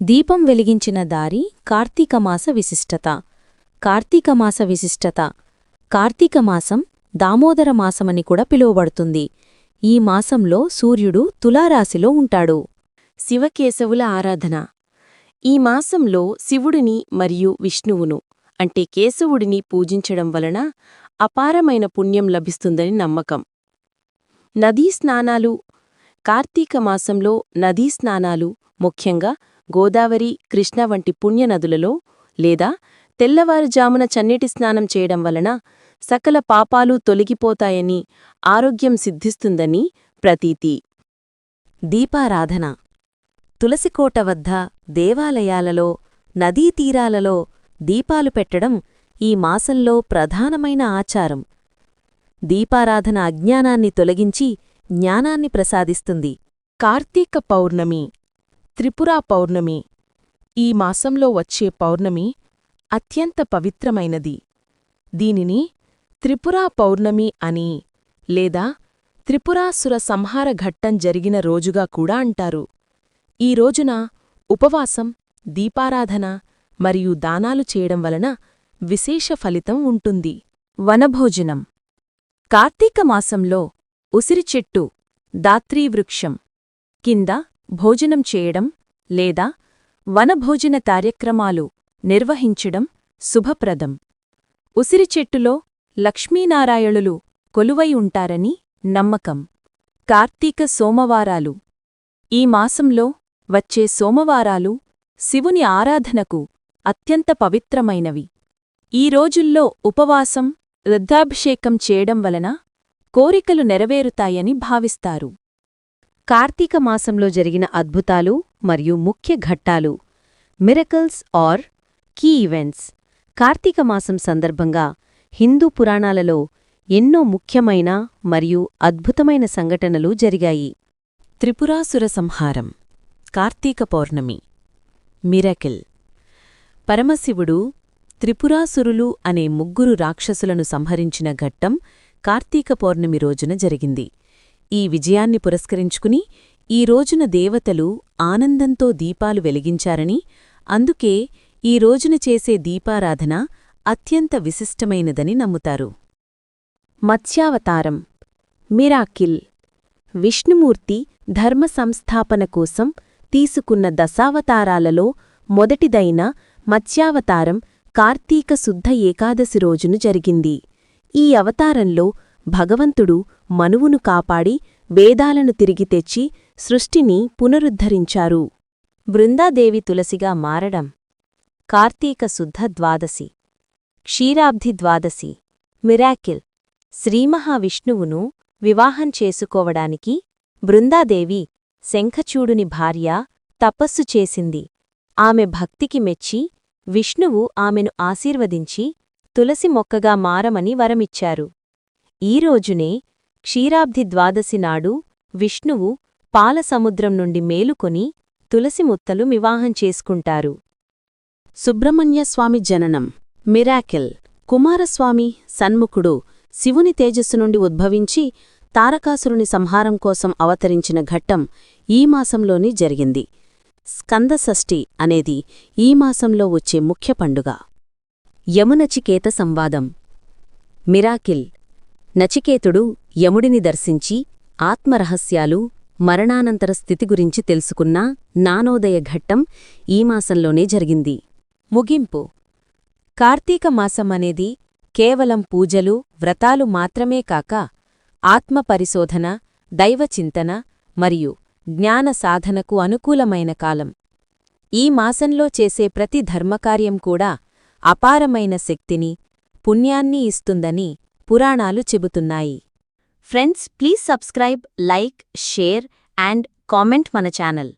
దీపం వెలిగించిన దారి కార్తీకమాస విశిష్టత. కార్తీకమాస విశిష్టత. కార్తీకమాసం దామోదర మాసమని కూడా పిలువబడుతుంది. ఈ మాసంలో సూర్యుడు తులారాశిలో ఉంటాడు. శివకేశవుల ఆరాధన. ఈ మాసంలో శివుడిని మరియు విష్ణువును అంటే కేశవుడిని పూజించడం వలన అపారమైన పుణ్యం లభిస్తుందని నమ్మకం. నదీ స్నానాలు కార్తీక మాసంలో నదీ స్నానాలు ముఖ్యంగా గోదావరి కృష్ణ వంటి పుణ్యనదులలో లేదా తెల్లవారుజామున చన్నీటి స్నానం చేయడం వలన సకల పాపాలు తొలగిపోతాయని ఆరోగ్యం సిద్ధిస్తుందని ప్రతీతి. దీపారాధన. తులసికోట వద్ద దేవాలయాలలో నదీతీరాలలో దీపాలు పెట్టడం ఈ మాసంలో ప్రధానమైన ఆచారం. దీపారాధన అజ్ఞానాన్ని తొలగించి జ్ఞానాన్ని ప్రసాదిస్తుంది. కార్తీక పౌర్ణమి త్రిపురా పౌర్ణమి ఈ మాసంలో వచ్చే పౌర్ణమి అత్యంత పవిత్రమైనది. దీనిని త్రిపురా పౌర్ణమి అని లేదా త్రిపురాసుర సంహార ఘట్టం జరిగిన రోజుగా కూడా అంటారు. ఈ రోజున ఉపవాసం దీపారాధన మరియు దానాలు చేయడం వలన విశేష ఫలితం ఉంటుంది. వనభోజనం. కార్తీక మాసంలో ఉసిరి చెట్టు దాత్రీవృక్షం కింద భోజనం చేయడం లేదా వనభోజన కార్యక్రమాలు నిర్వహించడం శుభప్రదం. ఉసిరి చెట్టులో లక్ష్మీనారాయణులు కొలువై ఉంటారని నమ్మకం. కార్తీక సోమవారాలు ఈ మాసంలో వచ్చే సోమవారాలు శివుని ఆరాధనకు అత్యంత పవిత్రమైనవి. ఈ రోజుల్లో ఉపవాసం రుద్ధాభిషేకం చేయడం వలన కోరికలు నెరవేరుతాయని భావిస్తారు. కార్తీక మాసంలో జరిగిన అద్భుతాలు మరియు ముఖ్య ఘట్టాలు miracles are key events Kartika మాసం సందర్భంగా హిందూ పురాణాలలో ఎన్నో ముఖ్యమైన మరియు అద్భుతమైన సంఘటనలు జరిగాయి. త్రిపురాసుర సంహారం కార్తీక పౌర్ణమి మిరకిల్ పరమశివుడు త్రిపురాసురులు అనే ముగ్గురు రాక్షసులను సంహరించిన ఘట్టం కార్తీక పౌర్ణమి రోజున జరిగింది. ఈ విజయాన్ని పురస్కరించుకుని ఈ రోజున దేవతలు ఆనందంతో దీపాలు వెలిగించారని అందుకే ఈ రోజున చేసే దీపారాధన అత్యంత విశిష్టమైనదని నమ్ముతారు. మత్స్యావతారం. మిరాకిల్. విష్ణుమూర్తి ధర్మ సంస్థాపన కోసం తీసుకున్న దశావతారాలలో మొదటిదైన మత్స్యావతారం కార్తీక శుద్ధ ఏకాదశి రోజును జరిగింది. ఈ అవతారంలో భగవంతుడు మనువును కాపాడి వేదాలను తిరిగి తెచ్చి సృష్టిని పునరుద్ధరించారు. బృందాదేవి తులసిగా మారడం. కార్తీక శుద్ధ ద్వాదశి. క్షీరాబ్ధి ద్వాదశి. మిరాకిల్. శ్రీమహావిష్ణువును వివాహం చేసుకోవడానికి బృందాదేవి శంఖచూడుని భార్య తపస్సు చేసింది. ఆమె భక్తికి మెచ్చి విష్ణువు ఆమెను ఆశీర్వదించి తులసి మొక్కగా మారమని వరమిచ్చారు. ఈ రోజునే క్షీరాబ్ధి ద్వాదశి నాడు విష్ణువు పాలసముద్రం నుండి మేలుకొని తులసిముత్తలు వివాహం చేసుకుంటారు. సుబ్రహ్మణ్యస్వామి జననం మిరాకిల్ కుమారస్వామి సన్ముఖుడు శివుని తేజస్సు నుండి ఉద్భవించి తారకాసురుని సంహారం కోసం అవతరించిన ఘట్టం ఈ మాసంలోని జరిగింది. స్కందషష్ఠి అనేది ఈ మాసంలో వచ్చే ముఖ్య పండుగ. యమునచికేత సంవాదం. మిరాకిల్. నచికేతుడు యముడిని దర్శించి ఆత్మరహస్యాలు మరణానంతర స్థితి గురించి తెలుసుకున్న నానోదయ ఘట్టం ఈ మాసంలోనే జరిగింది. ముగింపు. కార్తీక మాసం అనేది కేవలం పూజలు వ్రతాలు మాత్రమే కాక ఆత్మపరిశోధన దైవచింతన మరియు జ్ఞాన సాధనకు అనుకూలమైన కాలం. ఈ మాసంలో చేసే ప్రతి ధర్మకార్యం కూడా అపారమైన శక్తిని పుణ్యాన్ని ఇస్తుందని పురాణాలు చెబుతున్నాయి. Friends please subscribe like share and comment మన ఛానల్.